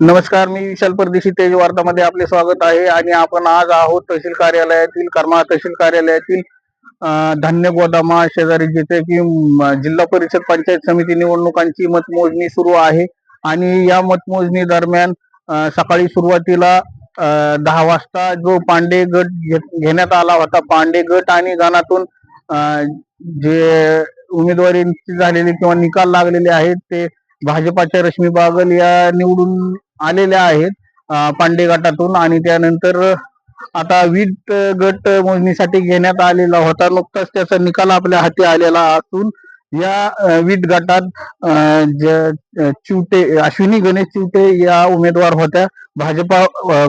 नमस्कार मी विशाल परदेशी तेज वार्तामध्ये आपले स्वागत आहे आणि आपण आज आहोत तहसील कार्यालयातील कर्मा तहसील कार्यालयातील धान्य गोदामा शेजारी जिथे की जिल्हा परिषद पंचायत समिती निवडणुकांची मतमोजणी सुरू आहे आणि या मतमोजणी दरम्यान सकाळी सुरुवातीला दहा वाजता जो पांडे गट घेण्यात आला होता पांडे गट आणि गणातून जे उमेदवारींची झालेले किंवा निकाल लागलेले आहेत ते भाजपाच्या रश्मी बागल या निवडून आलेल्या आहेत पांडे गटातून आणि त्यानंतर आता वीट गट मोजणीसाठी घेण्यात आलेला होता. नुकताच त्याचा निकाल आपल्या हाती आलेला असून या वीट गटात चिवटे अश्विनी गणेश चिवटे या उमेदवार होत्या भाजपा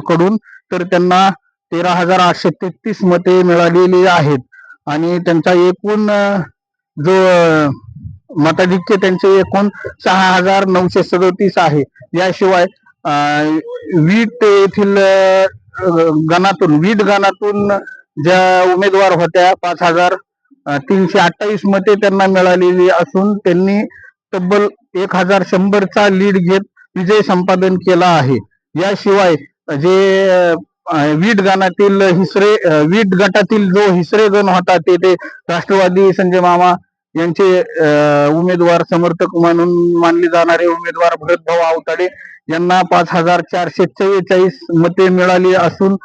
कडून तर त्यांना तेरा हजार आठशे तेहतीस मते मिळालेली आहेत. आणि त्यांचा एकूण जो मताधिक्य त्यांचे एकूण सहा हजार नऊशे सदोतीस आहे. याशिवाय वीट येथील गणातून वीट गणातून ज्या उमेदवार होत्या पाच हजार तीनशे अठ्ठावीस मते त्यांना मिळालेली असून त्यांनी तब्बल एक हजार शंभरचा लीड घेत विजय संपादन केला आहे. याशिवाय जे वीट गणातील हिसरे वीट गटातील जो हिसरे गण होता ते ते राष्ट्रवादी संजय मामा यांचे उमेदवार समर्थक म्हणून मानले जाणारे उमेदवार भरतभाऊ आवताडे यांना पाच हजार चारशे चव्वेचाळीस मते मिळाली असून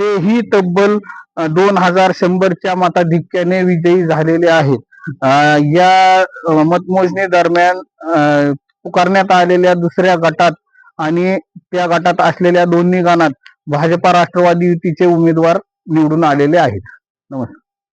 तेही तब्बल दोन हजार शंभरच्या मताधिक्याने विजयी झालेले आहेत. या मतमोजणी दरम्यान पुकारण्यात आलेल्या दुसऱ्या गटात आणि त्या गटात असलेल्या दोन्ही गणात भाजपा राष्ट्रवादी युतीचे उमेदवार निवडून आलेले आहेत. नमस्कार.